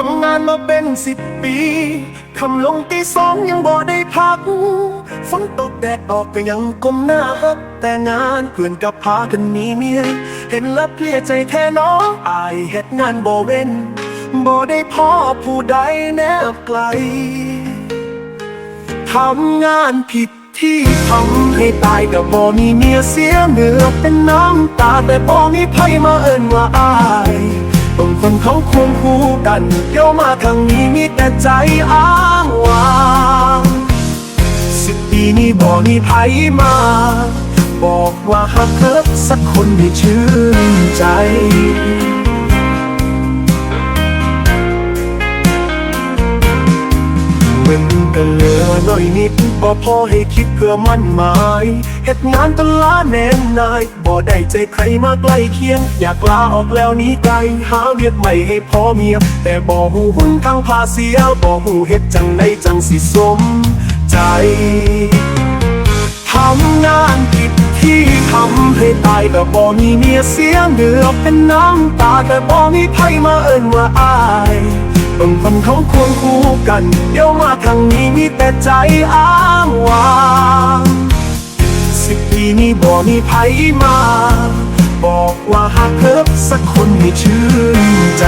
ทำงานมาเป็นสิบปีคำลงตีสองยังบ่ได้พักฝนตกแดดออกก็ยังก้มหน้าฮักแต่งานเพื่อนกับพากันหนีเมียเห็นแล้วเพลียใจแท้น้องอายเฮ็ดงานบ่เว้นบ่ได้พ่อผู้ใดแนบไกลทำงานผิดที่ทำให้ตายกับบ่มีเมียเสียเหนือเป็นน้ำตาแต่บ่มีไผมาเอิ้นว่าอาย บางคนเขาควงคู่กันเกี่ยวมาทางนี้มีแต่ใจอ้างว้างสิบปีนี้บ่มีไผมา บอกว่าหากเธอสักคนให้ชื่นใจ ก็เหลือน่อยนิดบ่พอให้คิดเพื่อมั่นหมายเฮ็ดงานตลาแน่นนายบ่ได้ใจใครมาใกล้เคียง อยากลาออกแล้วนี้ไกลหาเวียดใหม่ให้พ่อเมีย แต่บ่หูหุ้นทางภาเสียบ่หูเฮ็ดจังใดจังสิสม ใจทำงานผิดที่ทำให้ตายแต่บ่มีเมียเสียเหนือเป็นน้ำตาแต่บ่มีไผมาเอิ้นว่าอาย บางคนเขาควงคู่กัน เดี๋ยวมาทางนี้มีแต่ใจอ้างว้างสิบปีนี้บ่มีไผมา บอกว่าหากเพิ่มสักคนให้ชื่นใจ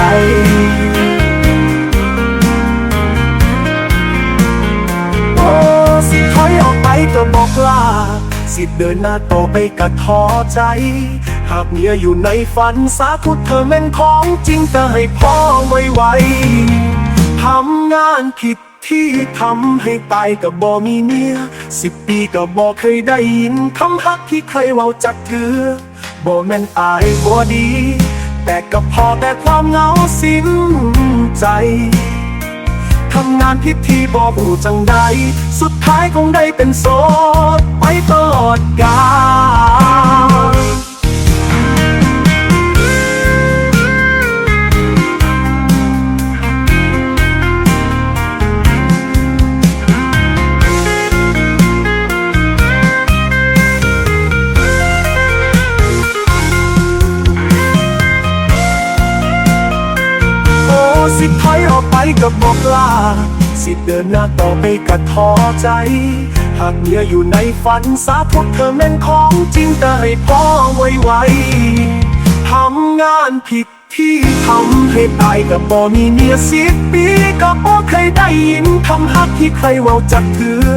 โอ้สิถอยออกไปก็บอกลาสิเดินหน้าต่อไปก็ท้อใจ หากเมียอยู่ในฝันสาธุเธอแม่นของจริงแต่ให้พ่อไว้ไว ทำงานผิดที่ทำให้ตายกับบ่มีเมียสิบปีก็บ่เคยได้ยินคำฮักที่เคยเว้าจักเธอบ่แม่นอายบ่ดี แต่ก็พอแต่ความเหงาสิ้นใจทำงานพิธีบอบูจังใด สุดท้ายคงได้เป็นโสดไปตลอดกาล สิถอยออกไปกับบอกลา สิเดินหน้าต่อไปกับท้อใจ หากเมียอยู่ในฝันสาธุเธอแม่นของจริงแต่ให้พ่อไวไวทำงานผิดที่ทำให้ตายกับบ่มีเมียสิบปีก็บ่เคยได้ยินคำฮักที่ใครเว้าจักเถือ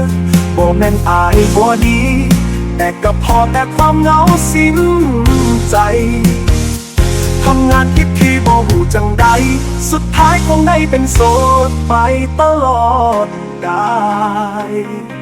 บ่แม่นอายบ่ดี แต่ก็พอแต่ความเหงาสิ้นใจ ทำงานผิดที่บ่หูจังใด สุดท้ายคงได้เป็นโสดไปตลอดกาล